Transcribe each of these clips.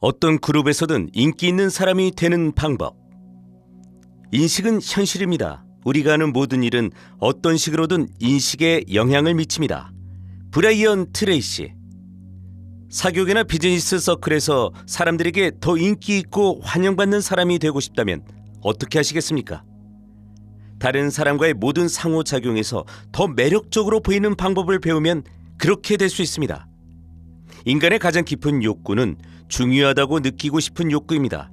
어떤 그룹에서든 인기 있는 사람이 되는 방법. 인식은 현실입니다. 우리가 하는 모든 일은 어떤 식으로든 인식에 영향을 미칩니다. 브라이언 트레이시. 사교계나 비즈니스 서클에서 사람들에게 더 인기 있고 환영받는 사람이 되고 싶다면 어떻게 하시겠습니까? 다른 사람과의 모든 상호작용에서 더 매력적으로 보이는 방법을 배우면 그렇게 될 수 있습니다. 인간의 가장 깊은 욕구는 중요하다고 느끼고 싶은 욕구입니다.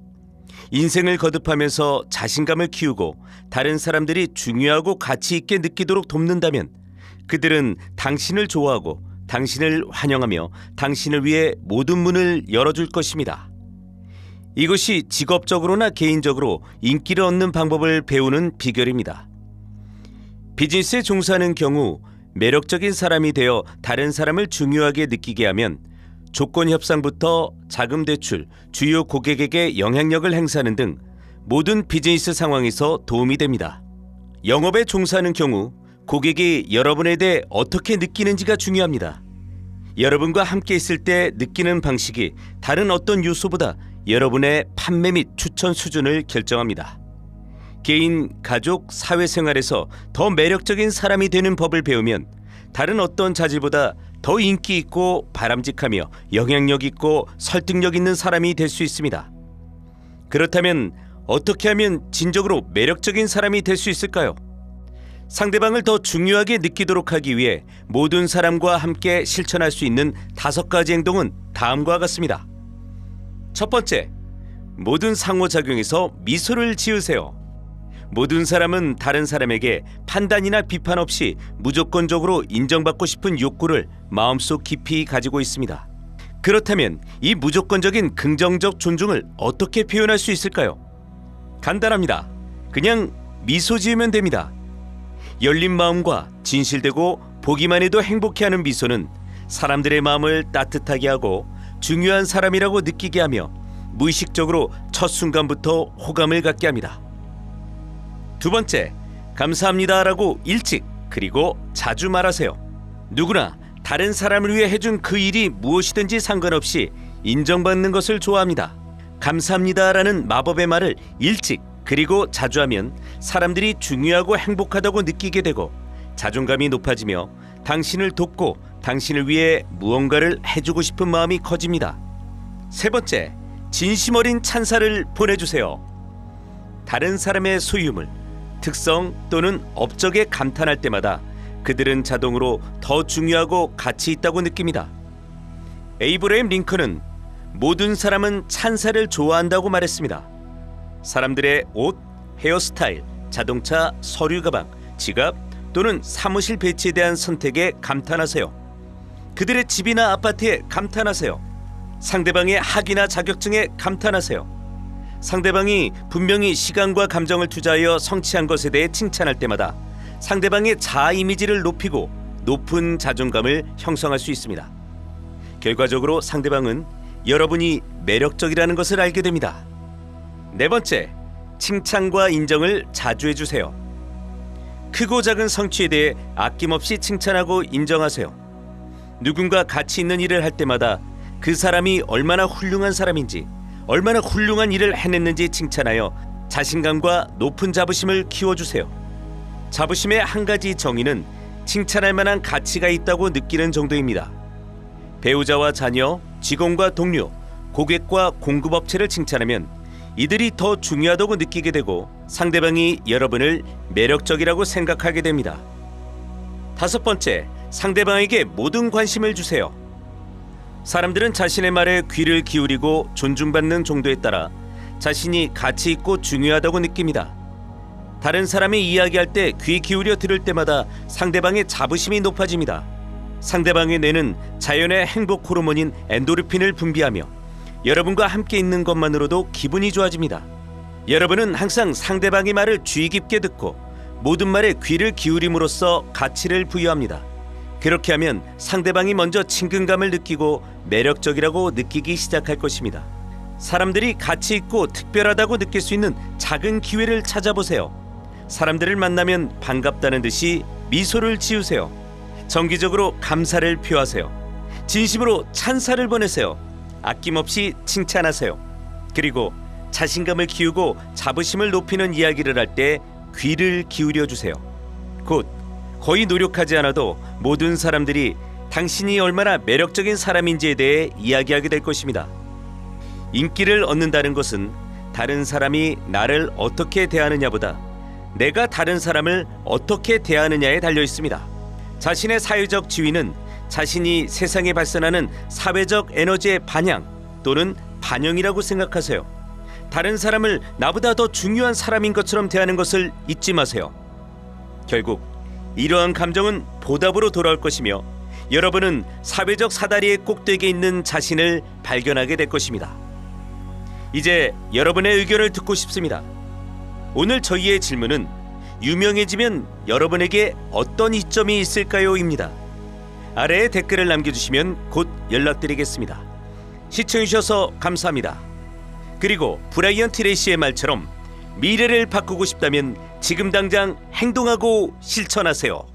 인생을 거듭하면서 자신감을 키우고 다른 사람들이 중요하고 가치 있게 느끼도록 돕는다면 그들은 당신을 좋아하고 당신을 환영하며 당신을 위해 모든 문을 열어줄 것입니다. 이것이 직업적으로나 개인적으로 인기를 얻는 방법을 배우는 비결입니다. 비즈니스에 종사하는 경우 매력적인 사람이 되어 다른 사람을 중요하게 느끼게 하면 조건 협상부터 자금 대출, 주요 고객에게 영향력을 행사하는 등 모든 비즈니스 상황에서 도움이 됩니다. 영업에 종사하는 경우 고객이 여러분에 대해 어떻게 느끼는지가 중요합니다. 여러분과 함께 있을 때 느끼는 방식이 다른 어떤 요소보다 여러분의 판매 및 추천 수준을 결정합니다. 개인, 가족, 사회생활에서 더 매력적인 사람이 되는 법을 배우면 다른 어떤 자질보다 더 인기 있고 바람직하며 영향력 있고 설득력 있는 사람이 될 수 있습니다. 그렇다면 어떻게 하면 진정으로 매력적인 사람이 될 수 있을까요? 상대방을 더 중요하게 느끼도록 하기 위해 모든 사람과 함께 실천할 수 있는 다섯 가지 행동은 다음과 같습니다. 첫 번째, 모든 상호작용에서 미소를 지으세요. 모든 사람은 다른 사람에게 판단이나 비판 없이 무조건적으로 인정받고 싶은 욕구를 마음속 깊이 가지고 있습니다. 그렇다면 이 무조건적인 긍정적 존중을 어떻게 표현할 수 있을까요? 간단합니다. 그냥 미소 지으면 됩니다. 열린 마음과 진실되고 보기만 해도 행복해하는 미소는 사람들의 마음을 따뜻하게 하고 중요한 사람이라고 느끼게 하며 무의식적으로 첫 순간부터 호감을 갖게 합니다. 두 번째, 감사합니다라고 일찍 그리고 자주 말하세요. 누구나 다른 사람을 위해 해준 그 일이 무엇이든지 상관없이 인정받는 것을 좋아합니다. 감사합니다라는 마법의 말을 일찍 그리고 자주 하면 사람들이 중요하고 행복하다고 느끼게 되고 자존감이 높아지며 당신을 돕고 당신을 위해 무언가를 해주고 싶은 마음이 커집니다. 세 번째, 진심 어린 찬사를 보내주세요. 다른 사람의 소유물, 특성 또는 업적에 감탄할 때마다 그들은 자동으로 더 중요하고 가치 있다고 느낍니다. 에이브레임 링컨은 모든 사람은 찬사를 좋아한다고 말했습니다. 사람들의 옷, 헤어스타일, 자동차, 서류 가방, 지갑 또는 사무실 배치에 대한 선택에 감탄하세요. 그들의 집이나 아파트에 감탄하세요. 상대방의 학위나 자격증에 감탄하세요. 상대방이 분명히 시간과 감정을 투자하여 성취한 것에 대해 칭찬할 때마다 상대방의 자아 이미지를 높이고 높은 자존감을 형성할 수 있습니다. 결과적으로 상대방은 여러분이 매력적이라는 것을 알게 됩니다. 네 번째, 칭찬과 인정을 자주 해주세요. 크고 작은 성취에 대해 아낌없이 칭찬하고 인정하세요. 누군가 가치 있는 일을 할 때마다 그 사람이 얼마나 훌륭한 사람인지, 얼마나 훌륭한 일을 해냈는지 칭찬하여 자신감과 높은 자부심을 키워주세요. 자부심의 한 가지 정의는 칭찬할 만한 가치가 있다고 느끼는 정도입니다. 배우자와 자녀, 직원과 동료, 고객과 공급업체를 칭찬하면 이들이 더 중요하다고 느끼게 되고 상대방이 여러분을 매력적이라고 생각하게 됩니다. 다섯 번째, 상대방에게 모든 관심을 주세요. 사람들은 자신의 말에 귀를 기울이고 존중받는 정도에 따라 자신이 가치 있고 중요하다고 느낍니다. 다른 사람이 이야기할 때 귀 기울여 들을 때마다 상대방의 자부심이 높아집니다. 상대방의 뇌는 자연의 행복 호르몬인 엔도르핀을 분비하며 여러분과 함께 있는 것만으로도 기분이 좋아집니다. 여러분은 항상 상대방의 말을 주의 깊게 듣고 모든 말에 귀를 기울임으로써 가치를 부여합니다. 그렇게 하면 상대방이 먼저 친근감을 느끼고 매력적이라고 느끼기 시작할 것입니다. 사람들이 가치 있고 특별하다고 느낄 수 있는 작은 기회를 찾아보세요. 사람들을 만나면 반갑다는 듯이 미소를 지으세요. 정기적으로 감사를 표하세요. 진심으로 찬사를 보내세요. 아낌없이 칭찬하세요. 그리고 자신감을 키우고 자부심을 높이는 이야기를 할 때 귀를 기울여 주세요. 곧 거의 노력하지 않아도 모든 사람들이 당신이 얼마나 매력적인 사람인지에 대해 이야기하게 될 것입니다. 인기를 얻는다는 것은 다른 사람이 나를 어떻게 대하느냐보다 내가 다른 사람을 어떻게 대하느냐에 달려 있습니다. 자신의 사회적 지위는 자신이 세상에 발산하는 사회적 에너지의 반향 또는 반영이라고 생각하세요. 다른 사람을 나보다 더 중요한 사람인 것처럼 대하는 것을 잊지 마세요. 결국 이러한 감정은 보답으로 돌아올 것이며 여러분은 사회적 사다리의 꼭대기에 있는 자신을 발견하게 될 것입니다. 이제 여러분의 의견을 듣고 싶습니다. 오늘 저희의 질문은 유명해지면 여러분에게 어떤 이점이 있을까요?입니다. 아래에 댓글을 남겨주시면 곧 연락드리겠습니다. 시청해주셔서 감사합니다. 그리고 브라이언 트레이시의 말처럼 미래를 바꾸고 싶다면 지금 당장 행동하고 실천하세요.